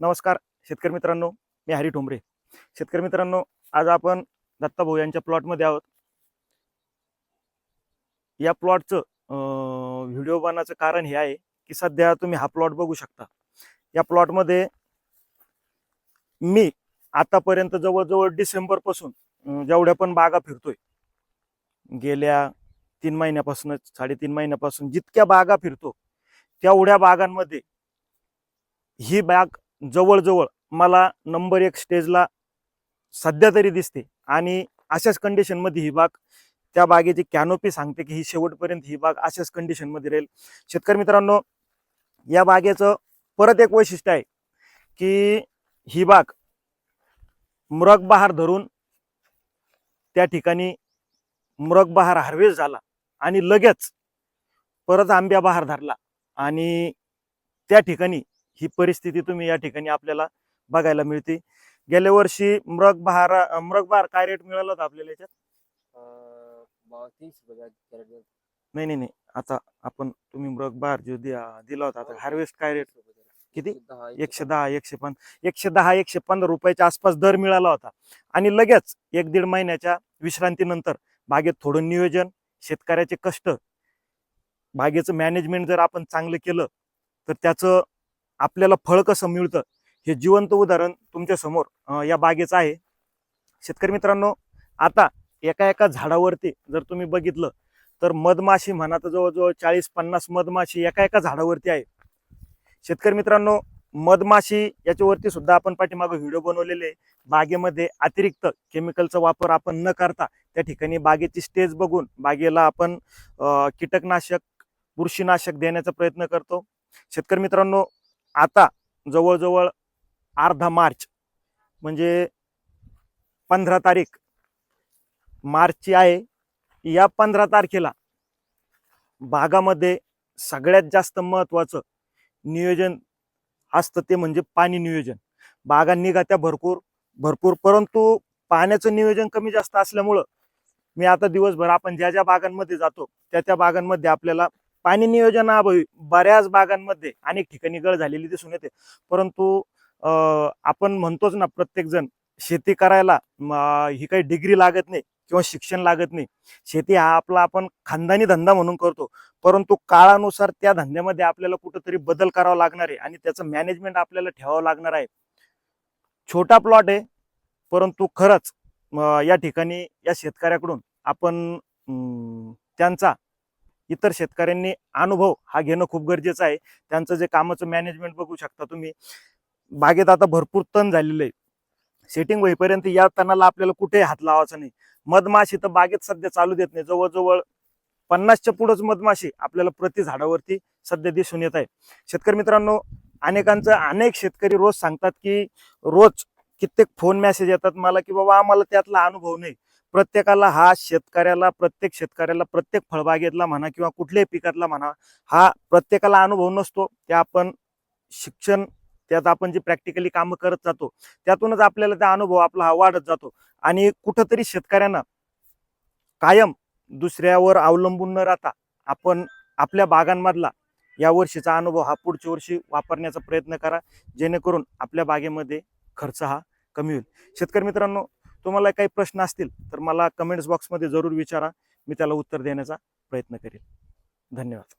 नमस्कार शेतकरी मित्रांनो मी हरी ठोंबरे. शेतकरी मित्रांनो आज आपण दत्ताभाऊ यांच्या प्लॉटमध्ये आहोत. या प्लॉटचं व्हिडिओ बनण्याचं कारण हे आहे की सध्या तुम्ही हा प्लॉट बघू शकता. या प्लॉटमध्ये मी आतापर्यंत जवळजवळ डिसेंबरपासून जेवढ्या पण बागा फिरतोय गेल्या तीन महिन्यापासून साडेतीन महिन्यापासून जितक्या बागा फिरतो तेवढ्या बागांमध्ये ही बाग जवळजवळ मला नंबर एक स्टेजला सध्या तरी दिसते. आणि अशाच कंडिशनमध्ये ही बाग त्या बागेची कॅनोपी सांगते की ही शेवटपर्यंत ही बाग अशाच कंडिशनमध्ये राहील. शेतकरी मित्रांनो या बागेचं परत एक वैशिष्ट्य आहे की ही बाग मृग बहार धरून त्या ठिकाणी मृग बहार हार्वेस्ट झाला आणि लगेच परत आंब्या बहार धरला. आणि त्या ठिकाणी ही परिस्थिती तुम्ही या ठिकाणी आपल्याला बघायला मिळते. गेल्या वर्षी मृग बहार मृग बहार काय रेट मिळाला होता आपल्याला याच्यात. नाही नाही नाही. आता आपण तुम्ही मृग बहार जो दिया- दिला होता आता हार्वेस्ट काय रेट तीनशे रुपये द्या. किती? एकशे दहा, एकशे दहा एकशे पण एकशे दहा एकशे पंधरा रुपयाच्या आसपास दर मिळाला होता. आणि लगेच एक दीड महिन्याच्या विश्रांतीनंतर बागेत थोडं नियोजन शेतकऱ्याचे कष्ट बागेचं मॅनेजमेंट जर आपण चांगलं केलं तर त्याचं आपल्याला फळ कसं मिळतं हे जिवंत उदाहरण तुमच्यासमोर या बागेचं आहे. शेतकरी मित्रांनो आता एका एका झाडावरती जर तुम्ही बघितलं तर मधमाशी म्हणा तर जवळजवळ चाळीस पन्नास मधमाशी एका एका झाडावरती आहे. शेतकरी मित्रांनो मधमाशी याच्यावरती सुद्धा आपण पाठीमागं व्हिडिओ बनवलेले आहे. बागेमध्ये अतिरिक्त केमिकलचा वापर आपण न करता त्या ठिकाणी बागेची स्टेज बघून बागेला आपण कीटकनाशक बुरशीनाशक देण्याचा प्रयत्न करतो. शेतकरी मित्रांनो आता जवळजवळ अर्धा मार्च म्हणजे पंधरा तारीख मार्चची आहे. या पंधरा तारखेला बागामध्ये सगळ्यात जास्त महत्त्वाचं नियोजन असतं ते म्हणजे पाणी नियोजन. बागा निघात्या भरपूर भरपूर परंतु पाण्याचं नियोजन कमी जास्त असल्यामुळं मी आता दिवसभर आपण ज्या ज्या बागांमध्ये जातो त्या त्या बागांमध्ये आपल्याला पाणी नियोजनाअभावी बऱ्याच बागांमध्ये अनेक ठिकाणी गळ झालेली दिसून येते. परंतु आपण म्हणतोच ना प्रत्येक जण शेती करायला ही काही डिग्री लागत नाही किंवा शिक्षण लागत नाही. शेती हा आपला आपण खानदानी धंदा म्हणून करतो. परंतु काळानुसार त्या धंद्यामध्ये आपल्याला कुठंतरी बदल करावा लागणार आहे आणि त्याचं मॅनेजमेंट आपल्याला ठेवावं लागणार आहे. छोटा प्लॉट आहे परंतु खरंच या ठिकाणी या शेतकऱ्याकडून आपण त्यांचा इतर शेतकऱ्यांनी अनुभव हा घेणं खूप गरजेचं आहे. त्यांचं जे कामाचं मॅनेजमेंट बघू शकता तुम्ही. बागेत आता भरपूर तण झालेलं आहे सेटिंग होईपर्यंत या तणाला आपल्याला कुठेही हात लावायचा नाही. मधमाशी तर बागेत सध्या चालू देत नाही. जवळजवळ पन्नासच्या पुढंच मधमाशी आपल्याला प्रति झाडावरती सध्या दिसून येत आहे शेतकरी मित्रांनो अनेकांचं अनेक शेतकरी रोज सांगतात की रोज कित्येक फोन मेसेज येतात मला की बाबा आम्हाला त्यातला अनुभव नाही. प्रत्येकाला हा शेतकऱ्याला प्रत्येक शेतकऱ्याला प्रत्येक फळबागेतला म्हणा किंवा कुठल्याही पिकातला म्हणा हा प्रत्येकाला अनुभव नसतो. ते आपण शिक्षण त्यात आपण जे प्रॅक्टिकली कामं करत जातो त्यातूनच आपल्याला त्या अनुभव आपला हा वाढत जातो. आणि कुठंतरी शेतकऱ्यांना कायम दुसऱ्यावर अवलंबून न राहता आपण आपल्या बागांमधला या वर्षीचा अनुभव हा पुढच्या वर्षी वापरण्याचा प्रयत्न करा. जेणेकरून आपल्या बागेमध्ये खर्च हा कमी होईल. शेतकरी मित्रांनो तुम्हाला काही प्रश्न असतील तर मला कमेंट्स बॉक्समध्ये जरूर विचारा. मी त्याला उत्तर देण्याचा प्रयत्न करेन. धन्यवाद.